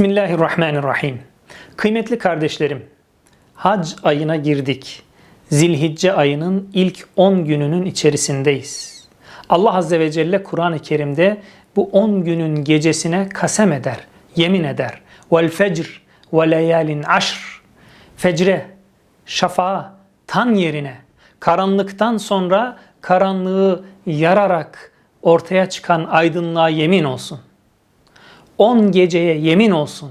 Bismillahirrahmanirrahim. Kıymetli kardeşlerim, hac ayına girdik. Zilhicce ayının ilk 10 gününün içerisindeyiz. Allah Azze ve Celle Kur'an-ı Kerim'de bu 10 günün gecesine kasem eder, yemin eder. Vel fecr ve leyalin aşr. Fecre, şafağa, tan yerine, karanlıktan sonra karanlığı yararak ortaya çıkan aydınlığa yemin olsun. 10 geceye yemin olsun.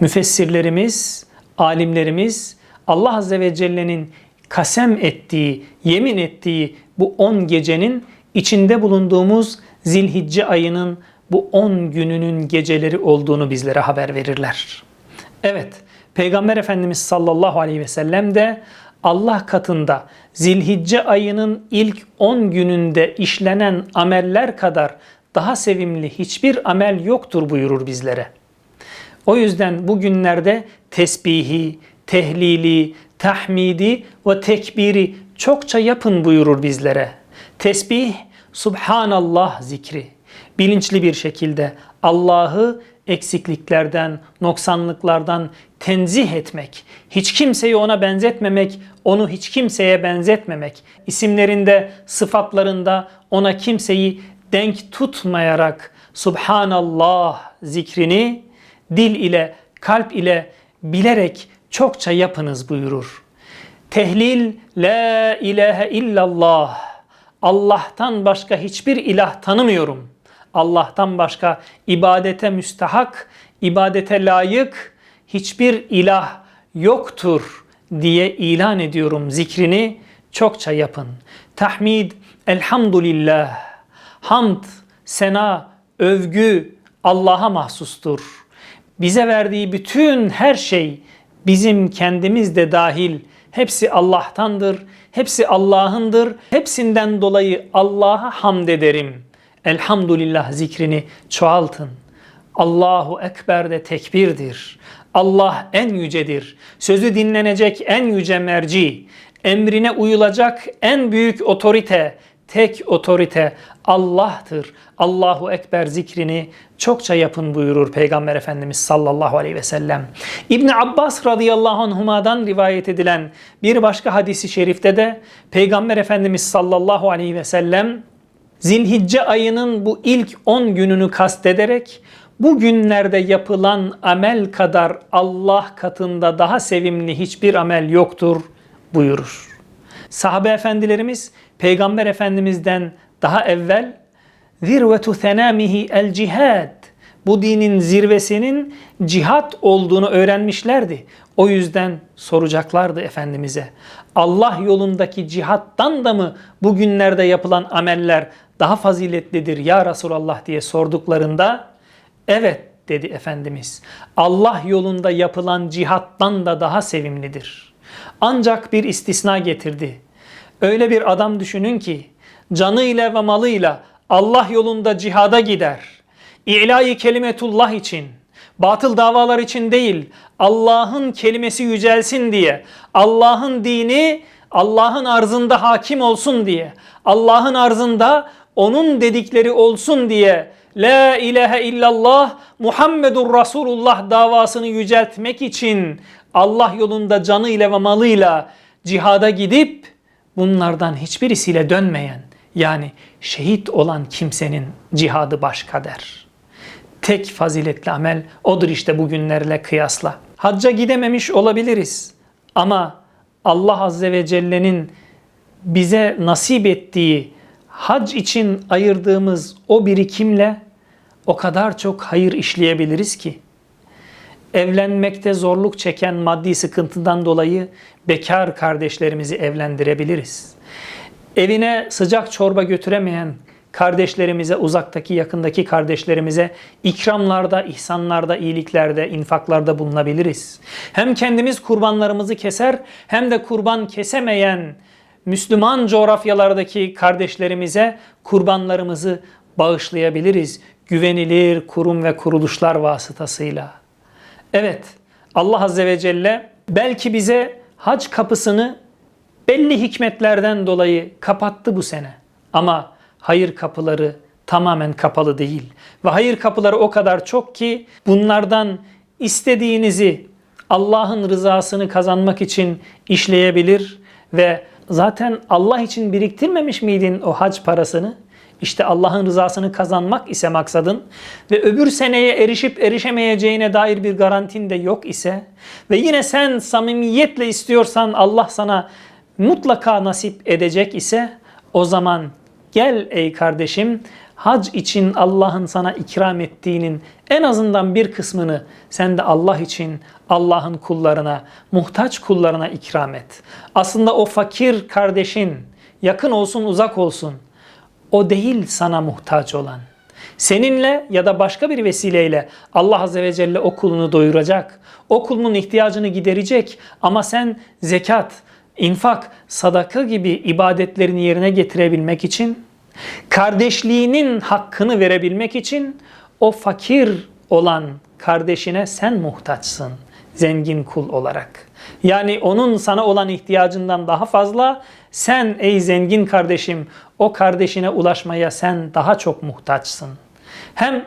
Müfessirlerimiz, alimlerimiz Allah Azze ve Celle'nin kasem ettiği, yemin ettiği bu 10 gecenin içinde bulunduğumuz Zilhicce ayının bu 10 gününün geceleri olduğunu bizlere haber verirler. Evet, Peygamber Efendimiz sallallahu aleyhi ve sellem de Allah katında Zilhicce ayının ilk 10 gününde işlenen ameller kadar daha sevimli hiçbir amel yoktur buyurur bizlere. O yüzden bu günlerde tesbihi, tehlili, tahmidi ve tekbiri çokça yapın buyurur bizlere. Tesbih, Subhanallah zikri. Bilinçli bir şekilde Allah'ı eksikliklerden, noksanlıklardan tenzih etmek, hiç kimseyi ona benzetmemek, onu hiç kimseye benzetmemek, isimlerinde, sıfatlarında ona kimseyi denk tutmayarak Subhanallah zikrini dil ile, kalp ile bilerek çokça yapınız buyurur. Tehlil La ilahe illallah. Allah'tan başka hiçbir ilah tanımıyorum. Allah'tan başka ibadete müstahak, ibadete layık hiçbir ilah yoktur diye ilan ediyorum zikrini çokça yapın. Tahmid, elhamdülillah. Hamd, sena, övgü Allah'a mahsustur. Bize verdiği bütün her şey bizim kendimiz de dahil hepsi Allah'tandır. Hepsi Allah'ındır. Hepsinden dolayı Allah'a hamd ederim. Elhamdülillah zikrini çoğaltın. Allahu Ekber de tekbirdir. Allah en yücedir. Sözü dinlenecek en yüce merci. Emrine uyulacak en büyük otorite, tek otorite Allah'tır. Allahu Ekber zikrini çokça yapın buyurur Peygamber Efendimiz sallallahu aleyhi ve sellem. İbni Abbas radıyallahu anhuma'dan rivayet edilen bir başka hadisi şerifte de Peygamber Efendimiz sallallahu aleyhi ve sellem Zilhicce ayının bu ilk 10 gününü kastederek bu günlerde yapılan amel kadar Allah katında daha sevimli hiçbir amel yoktur buyurur. Sahabe efendilerimiz Peygamber Efendimiz'den daha evvel zirvetu senamihi el cihad bu dinin zirvesinin cihat olduğunu öğrenmişlerdi. O yüzden soracaklardı Efendimiz'e. Allah yolundaki cihattan da mı bugünlerde yapılan ameller daha faziletlidir ya Resulallah diye sorduklarında evet dedi Efendimiz. Allah yolunda yapılan cihattan da daha sevimlidir. Ancak bir istisna getirdi. Öyle bir adam düşünün ki canıyla ve malıyla Allah yolunda cihada gider. İlahi kelimetullah için, batıl davalar için değil, Allah'ın kelimesi yücelsin diye, Allah'ın dini Allah'ın arzında hakim olsun diye, Allah'ın arzında onun dedikleri olsun diye La ilahe illallah Muhammedur Resulullah davasını yüceltmek için Allah yolunda canıyla ve malıyla cihada gidip bunlardan hiçbirisiyle dönmeyen yani şehit olan kimsenin cihadı başka der. Tek faziletli amel odur işte bugünlerle kıyasla. Hacca gidememiş olabiliriz ama Allah Azze ve Celle'nin bize nasip ettiği hac için ayırdığımız o birikimle o kadar çok hayır işleyebiliriz ki evlenmekte zorluk çeken maddi sıkıntıdan dolayı bekar kardeşlerimizi evlendirebiliriz. Evine sıcak çorba götüremeyen kardeşlerimize, uzaktaki, yakındaki kardeşlerimize ikramlarda, ihsanlarda, iyiliklerde, infaklarda bulunabiliriz. Hem kendimiz kurbanlarımızı keser hem de kurban kesemeyen Müslüman coğrafyalardaki kardeşlerimize kurbanlarımızı bağışlayabiliriz. Güvenilir kurum ve kuruluşlar vasıtasıyla. Evet, Allah Azze ve Celle belki bize hac kapısını belli hikmetlerden dolayı kapattı bu sene. Ama hayır kapıları tamamen kapalı değil. Ve hayır kapıları o kadar çok ki bunlardan istediğinizi Allah'ın rızasını kazanmak için işleyebilir ve zaten Allah için biriktirmemiş miydin o hac parasını? İşte Allah'ın rızasını kazanmak ise maksadın ve öbür seneye erişip erişemeyeceğine dair bir garantin de yok ise ve yine sen samimiyetle istiyorsan Allah sana mutlaka nasip edecek ise o zaman gel ey kardeşim hac için Allah'ın sana ikram ettiğinin en azından bir kısmını sen de Allah için Allah'ın kullarına, muhtaç kullarına ikram et. Aslında o fakir kardeşin yakın olsun uzak olsun o değil sana muhtaç olan. Seninle ya da başka bir vesileyle Allah Azze ve Celle o kulunu doyuracak. O kulunun ihtiyacını giderecek ama sen zekat, infak, sadaka gibi ibadetlerini yerine getirebilmek için, kardeşliğinin hakkını verebilmek için o fakir olan kardeşine sen muhtaçsın zengin kul olarak. Yani onun sana olan ihtiyacından daha fazla sen ey zengin kardeşim o kardeşine ulaşmaya sen daha çok muhtaçsın. Hem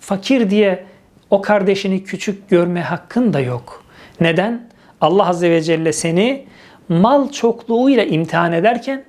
fakir diye o kardeşini küçük görme hakkın da yok. Neden? Allah Azze ve Celle seni mal çokluğuyla imtihan ederken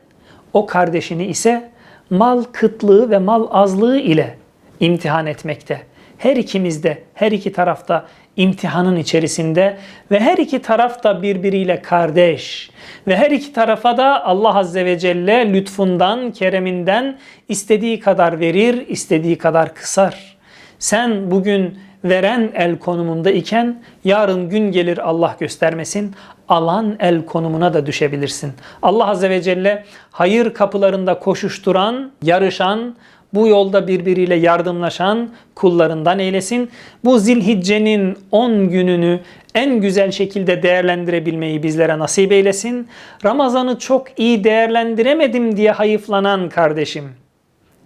o kardeşini ise mal kıtlığı ve mal azlığı ile imtihan etmekte. Her ikimiz de, her iki tarafta imtihanın içerisinde ve her iki taraf da birbiriyle kardeş ve her iki tarafa da Allah Azze ve Celle lütfundan, kereminden istediği kadar verir, istediği kadar kısar. Sen bugün veren el konumunda iken yarın gün gelir Allah göstermesin alan el konumuna da düşebilirsin. Allah Azze ve Celle hayır kapılarında koşuşturan, yarışan, bu yolda birbiriyle yardımlaşan kullarından eylesin. Bu zilhiccenin 10 gününü en güzel şekilde değerlendirebilmeyi bizlere nasip eylesin. Ramazan'ı çok iyi değerlendiremedim diye hayıflanan kardeşim.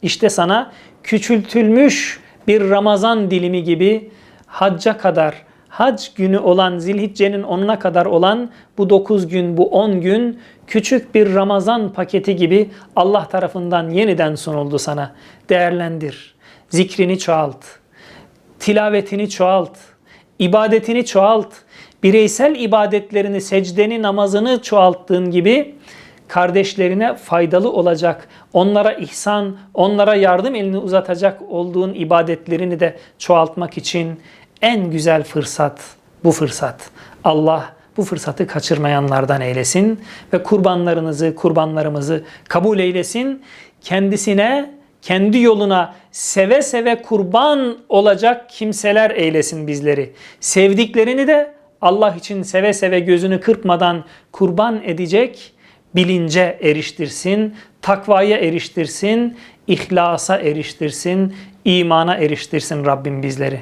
İşte sana küçültülmüş bir Ramazan dilimi gibi hacca kadar, hac günü olan Zilhicce'nin 10'una kadar olan bu 9 gün, bu 10 gün küçük bir Ramazan paketi gibi Allah tarafından yeniden sunuldu sana. Değerlendir. Zikrini çoğalt. Tilavetini çoğalt. ibadetini çoğalt. Bireysel ibadetlerini, secdeni, namazını çoğalttığın gibi kardeşlerine faydalı olacak, onlara ihsan, onlara yardım elini uzatacak olduğun ibadetlerini de çoğaltmak için en güzel fırsat bu fırsat. Allah bu fırsatı kaçırmayanlardan eylesin ve kurbanlarınızı, kurbanlarımızı kabul eylesin. Kendisine, kendi yoluna seve seve kurban olacak kimseler eylesin bizleri. Sevdiklerini de Allah için seve seve gözünü kırpmadan kurban edecek bilince eriştirsin, takvaya eriştirsin, ihlasa eriştirsin, imana eriştirsin Rabbim bizleri.